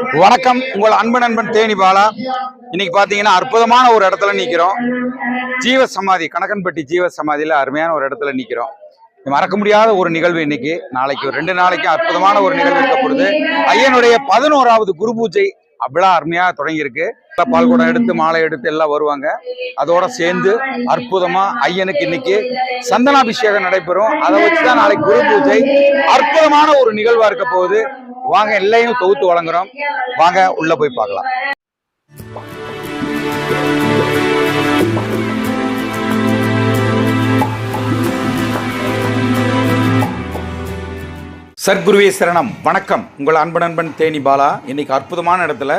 வணக்கம். உங்கள் அன்பு நண்பன் தேனி பாலா. இன்னைக்கு பாத்தீங்கன்னா அற்புதமான ஒரு இடத்துல நிக்கிறோம். ஜீவ சமாதி கணக்கன்பட்டி ஜீவ சமாதியில அருமையான ஒரு இடத்துல நிக்கிறோம். மறக்க முடியாத ஒரு நிகழ்வு இன்னைக்கு. நாளைக்கு ஒரு ரெண்டு நாளைக்கு அற்புதமான ஒரு நிகழ்வு இருக்கப்படுது ஐயனுடைய பதினோராவது குரு பூஜை அப்படிலாம் அருமையா தொடங்கியிருக்கு. பால்குடம் எடுத்து மாலை எடுத்து எல்லாம் வருவாங்க. அதோட சேர்ந்து அற்புதமா ஐயனுக்கு இன்னைக்கு சந்தனாபிஷேகம் நடைபெறும். அதை வச்சுதான் நாளைக்கு குரு பூஜை அற்புதமான ஒரு நிகழ்வா இருக்க போகுது. வாங்க எல்லையும் தொகுத்து வழங்குறோம். வாங்க உள்ள போய் பார்க்கலாம். சர்க்குருவே சரணம். வணக்கம். உங்கள் அன்பு நண்பன் தேனி பாலா. இன்னைக்கு அற்புதமான இடத்துல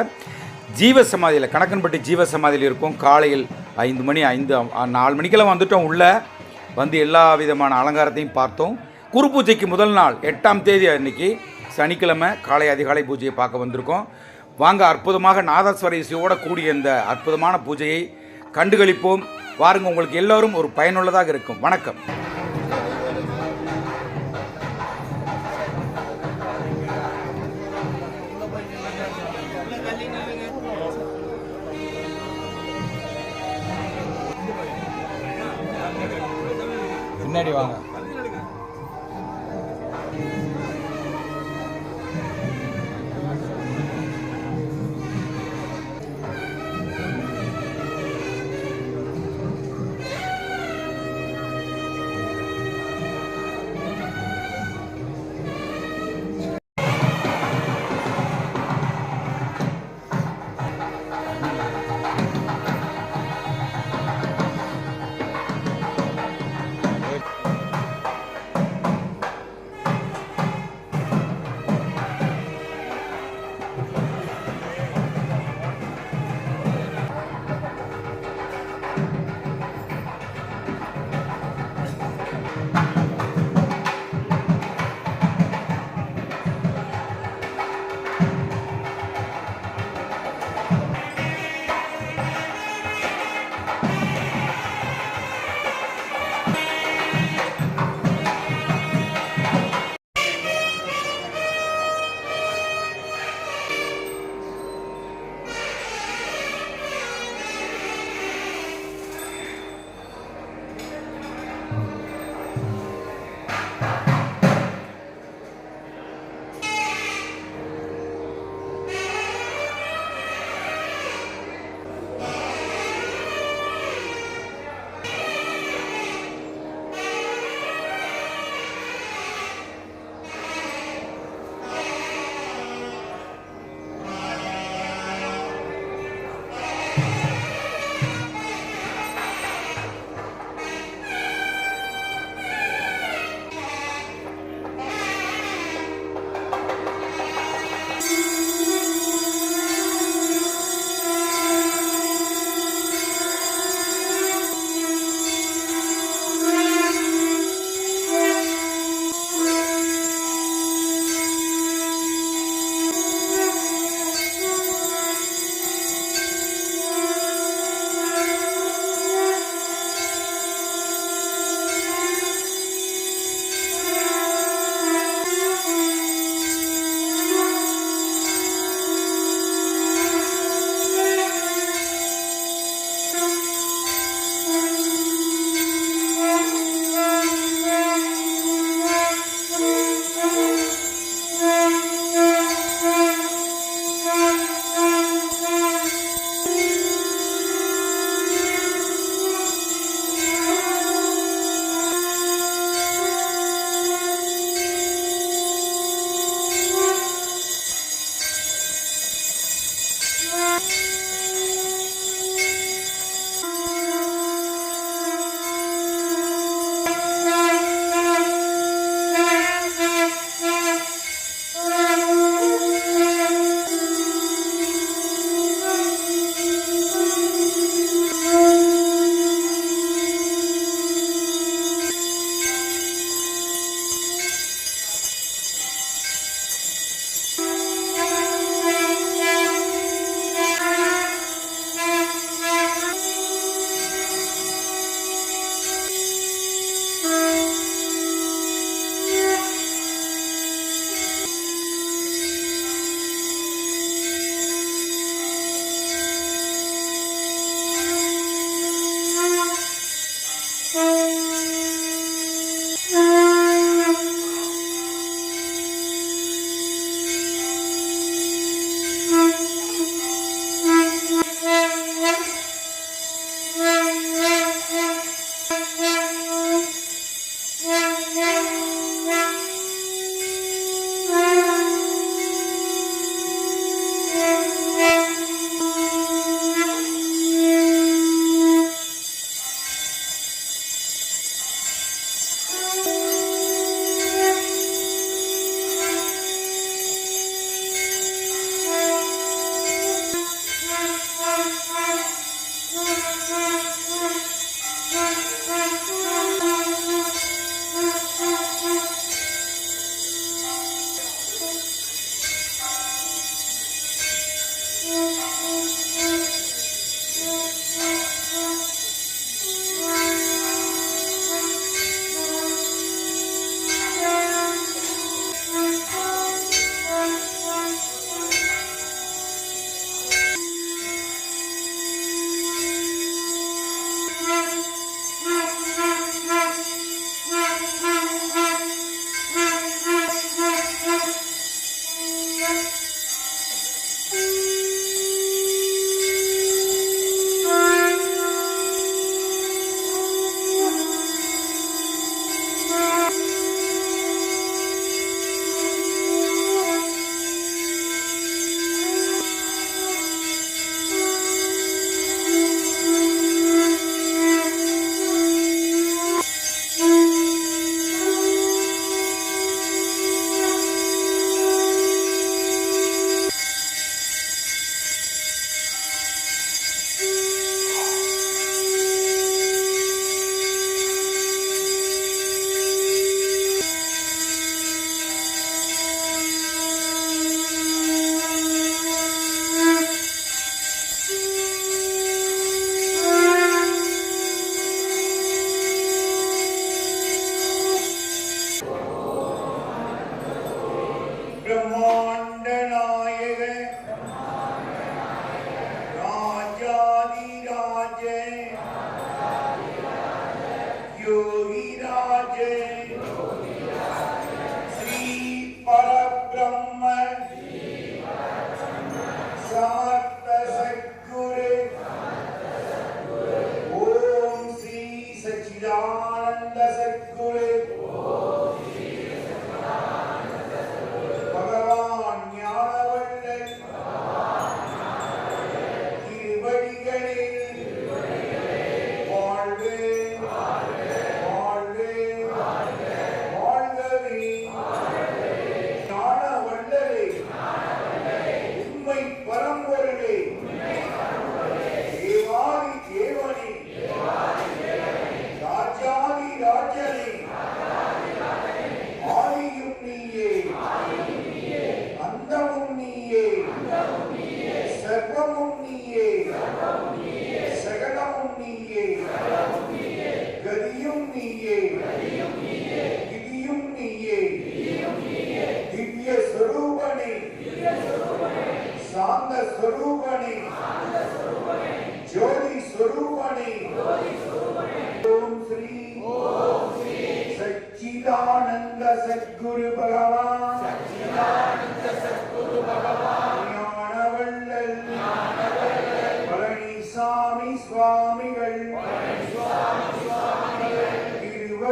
ஜீவ சமாதியில் கணக்கன்பட்டி ஜீவ சமாதியில் இருக்கும். காலையில் ஐந்து மணி ஐந்து நாலு மணிக்கெல்லாம் வந்துட்டோம். உள்ள வந்து எல்லா விதமான அலங்காரத்தையும் பார்த்தோம். குரு பூஜைக்கு முதல் நாள் எட்டாம் தேதி அன்னைக்கு சனிக்கிழமை காலை அதிகாலை பூஜையை பார்க்க வந்திருக்கோம். வாங்க அற்புதமாக நாதஸ்வர இசையோட கூடிய இந்த அற்புதமான பூஜையை கண்டுகளிப்போம். வாருங்க உங்களுக்கு எல்லோரும் ஒரு பயனுள்ளதாக இருக்கும். வணக்கம். பின்னாடி வாங்க. Música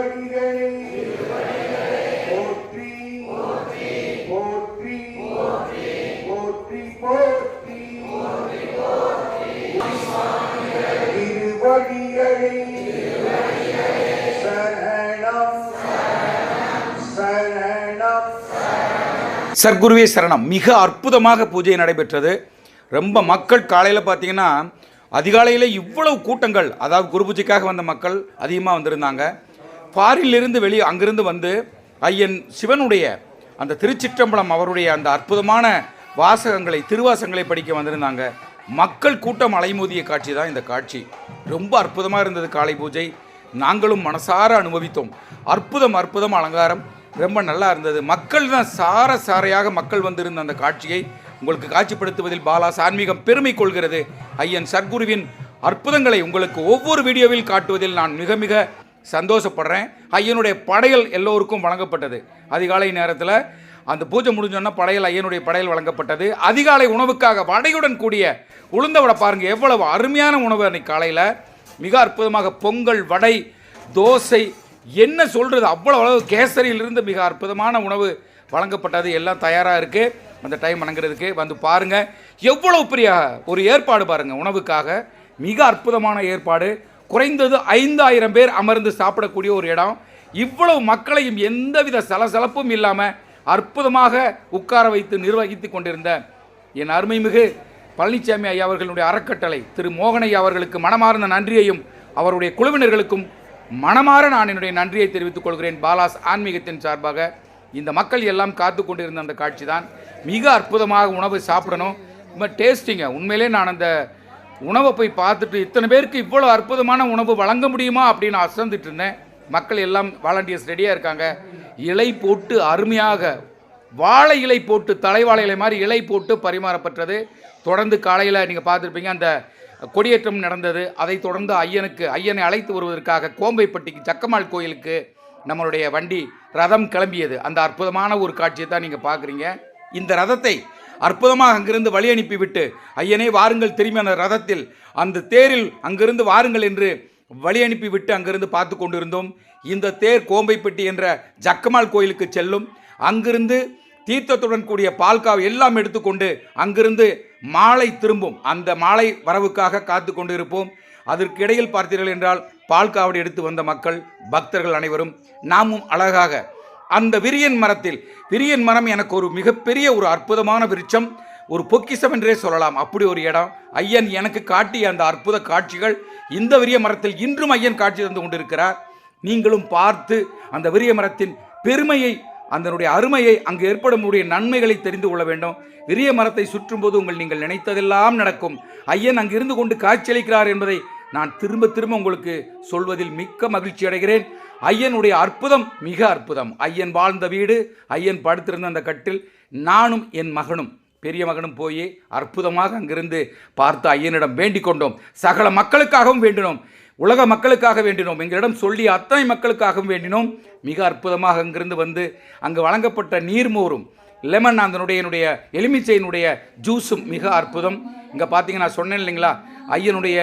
திருவடிகளே போற்றி போற்றி போற்றி போற்றி சரணம் சரணம் சர்க்குருவே சரணம். மிக அற்புதமாக பூஜை நடைபெற்றது. ரொம்ப மக்கள் காலையில் பார்த்தீங்கன்னா அதிகாலையில் இவ்வளவு கூட்டங்கள் அதாவது குருபூஜைக்காக வந்த மக்கள் அதிகமாக வந்திருந்தாங்க. பாரிலிருந்து வெளியே அங்கிருந்து வந்து ஐயன் சிவனுடைய அந்த திருச்சிற்றம்பலம் அவருடைய அந்த அற்புதமான வாசகங்களை திருவாசகங்களை படிக்க வந்திருந்தாங்க. மக்கள் கூட்டம் அலைமோதிய காட்சி தான் இந்த காட்சி. ரொம்ப அற்புதமாக இருந்தது காலை பூஜை. நாங்களும் மனசார அனுபவித்தோம். அற்புதம் அற்புதம் அலங்காரம். ரொம்ப நல்லா இருந்தது. மக்கள் தான் சார சாரையாக மக்கள் வந்திருந்த அந்த காட்சியை உங்களுக்கு காட்சிப்படுத்துவதில் பாலா சான்மீகம் பெருமை கொள்கிறது. ஐயன் சர்க்குருவின் அற்புதங்களை உங்களுக்கு ஒவ்வொரு வீடியோவில் காட்டுவதில் நான் மிக மிக சந்தோஷப்படுறேன். ஐயனுடைய படையல் எல்லோருக்கும் வழங்கப்பட்டது. அதிகாலை நேரத்தில் அந்த பூஜை முடிஞ்சோன்னா படையல் ஐயனுடைய படையல் வழங்கப்பட்டது. அதிகாலை உணவுக்காக வடையுடன் கூடிய உளுந்த வடை எவ்வளவு அருமையான உணவு அன்னைக்கு காலையில். மிக அற்புதமாக பொங்கல் வடை தோசை என்ன சொல்கிறது அவ்வளோ அளவு கேசரியிலிருந்து மிக அற்புதமான உணவு வழங்கப்பட்டது. எல்லாம் தயாராக இருக்குது அந்த டைம் வணங்குறதுக்கு வந்து பாருங்கள் எவ்வளோ பெரிய ஒரு ஏற்பாடு பாருங்கள் உணவுக்காக. மிக அற்புதமான ஏற்பாடு. குறைந்தது ஐந்தாயிரம் பேர் அமர்ந்து சாப்பிடக்கூடிய ஒரு இடம். இவ்வளவு மக்களையும் எந்தவித சலசலப்பும் இல்லாமல் அற்புதமாக உட்கார வைத்து நிர்வகித்து கொண்டிருந்த என் அருமைமிகு பழனிசாமி ஐயா அவர்களுடைய அறக்கட்டளை திரு மோகனையா அவர்களுக்கு மனமார்ந்த நன்றியையும் அவருடைய குழுவினர்களுக்கும் மனமாற நான் என்னுடைய நன்றியை தெரிவித்துக் கொள்கிறேன். பாலாஸ் ஆன்மீகத்தின் சார்பாக இந்த மக்கள் எல்லாம் காத்து கொண்டிருந்த அந்த காட்சி தான் மிக அற்புதமாக உணவு சாப்பிடணும். ரொம்ப டேஸ்டிங்க. உண்மையிலே நான் அந்த உணவை போய் பார்த்துட்டு இத்தனை பேருக்கு இவ்வளோ அற்புதமான உணவு வழங்க முடியுமா அப்படின்னு அசந்துட்டு இருந்தேன். மக்கள் எல்லாம் வாலண்டியர்ஸ் ரெடியாக இருக்காங்க. இலை போட்டு அருமையாக வாழை இலை போட்டு தலைவாழை இலை மாதிரி இலை போட்டு பரிமாறப்பட்டது. தொடர்ந்து காலையில் நீங்கள் பார்த்துருப்பீங்க அந்த கொடியேற்றம் நடந்தது. அதைத் தொடர்ந்து ஐயனுக்கு ஐயனை அழைத்து வருவதற்காக கோம்பைப்பட்டிக்கு ஜக்கம்மாள் கோயிலுக்கு நம்மளுடைய வண்டி ரதம் கிளம்பியது. அந்த அற்புதமான ஒரு காட்சியை தான் நீங்கள் பார்க்குறீங்க. இந்த ரதத்தை அற்புதமாக அங்கிருந்து வழி அனுப்பிவிட்டு ஐயனே வாருங்கள் திரும்பி. அந்த ரதத்தில் அந்த தேரில் அங்கிருந்து வாருங்கள் என்று வழி அனுப்பிவிட்டு அங்கிருந்து பார்த்து கொண்டிருந்தோம். இந்த தேர் கோம்பைப்பட்டி என்ற ஜக்கமால் கோயிலுக்கு செல்லும். அங்கிருந்து தீர்த்தத்துடன் கூடிய பால்காவை எல்லாம் எடுத்துக்கொண்டு அங்கிருந்து மாலை திரும்பும். அந்த மாலை வரவுக்காக காத்து கொண்டு இருப்போம் அதற்கு இடையில் பார்த்தீர்கள் என்றால் பால்காவடி எடுத்து வந்த மக்கள் பக்தர்கள் அனைவரும் நாமும் அழகாக அந்த விரியன் மரத்தில் விரியன் மரம் எனக்கு ஒரு மிகப்பெரிய ஒரு அற்புதமான விருட்சம். ஒரு பொக்கிஷம் என்றே சொல்லலாம். அப்படி ஒரு இடம். ஐயன் எனக்கு காட்டிய அந்த அற்புத காட்சிகள் இந்த விரிய மரத்தில் இன்றும் ஐயன் காட்சி தந்து கொண்டிருக்கிறார். நீங்களும் பார்த்து அந்த விரிய மரத்தின் பெருமையை அதனுடைய அருமையை அங்கு ஏற்படக்கூடிய நன்மைகளை தெரிந்து கொள்ள வேண்டும். விரிய மரத்தை சுற்றும்போது உங்கள் நீங்கள் நினைத்ததெல்லாம் நடக்கும். ஐயன் அங்கிருந்து கொண்டு காட்சியளிக்கிறார் என்பதை நான் திரும்ப திரும்ப உங்களுக்கு சொல்வதில் மிக்க மகிழ்ச்சி அடைகிறேன். ஐயனுடைய அற்புதம் மிக அற்புதம். ஐயன் வாழ்ந்த வீடு ஐயன் படுத்திருந்த அந்த கட்டில் நானும் என் மகனும் பெரிய மகனும் போய் அற்புதமாக அங்கிருந்து பார்த்து ஐயனிடம் வேண்டிக் கொண்டோம். சகல மக்களுக்காகவும் வேண்டினோம். உலக மக்களுக்காக வேண்டினோம். எங்களிடம் சொல்லி அத்தனை மக்களுக்காகவும் வேண்டினோம். மிக அற்புதமாக அங்கிருந்து வந்து அங்கு வழங்கப்பட்ட நீர்மோரும் லெமன் அதனுடைய என்னுடைய எலுமிச்சையினுடைய ஜூஸும் மிக அற்புதம். இங்கே பார்த்தீங்கன்னா நான் சொன்னேன் இல்லைங்களா? ஐயனுடைய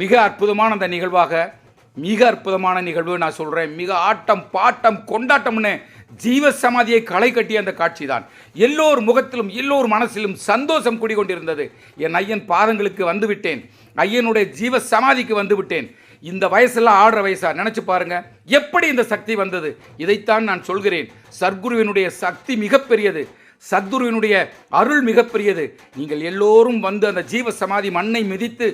மிக அற்புதமான அந்த நிகழ்வாக மிக அற்புதமான நிகழ்வு நான் சொல்கிறேன் மிக ஆட்டம் பாட்டம் கொண்டாட்டம்னு ஜீவ சமாதியை களை கட்டிய அந்த காட்சி தான் எல்லோர் முகத்திலும் எல்லோர் மனசிலும் சந்தோஷம் குடிகொண்டிருந்தது. என் ஐயன் பாதங்களுக்கு வந்துவிட்டேன். ஐயனுடைய ஜீவ சமாதிக்கு வந்துவிட்டேன். இந்த வயசெல்லாம் ஆடுற வயசா? நினச்சி பாருங்க. எப்படி இந்த சக்தி வந்தது? இதைத்தான் நான் சொல்கிறேன். சர்க்குருவினுடைய சக்தி மிகப்பெரியது. சத்குருவினுடைய அருள் மிகப்பெரியது. நீங்கள் எல்லோரும் வந்து அந்த ஜீவ சமாதி மண்ணை மிதித்து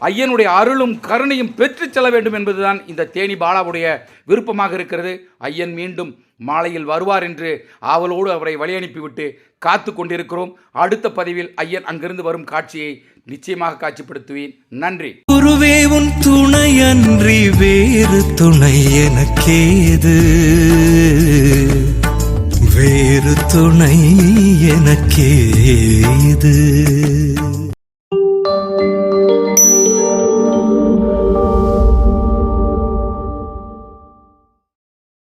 ஐயனுடைய அருளும் கருணையும் பெற்றுச் செல்ல வேண்டும் என்பதுதான் இந்த தேனி பாலாவுடைய விருப்பமாக இருக்கிறது. ஐயன் மீண்டும் மாலையில் வருவார் என்று ஆவலோடு அவரை வழி அனுப்பிவிட்டு காத்து கொண்டிருக்கிறோம். அடுத்த பதிவில் ஐயன் அங்கிருந்து வரும் காட்சியை நிச்சயமாக காட்சிப்படுத்துவேன். நன்றி. குருவே உன் துணையன்றி வேறு துணை எனக்கேது? வேறு துணை எனக்கேது?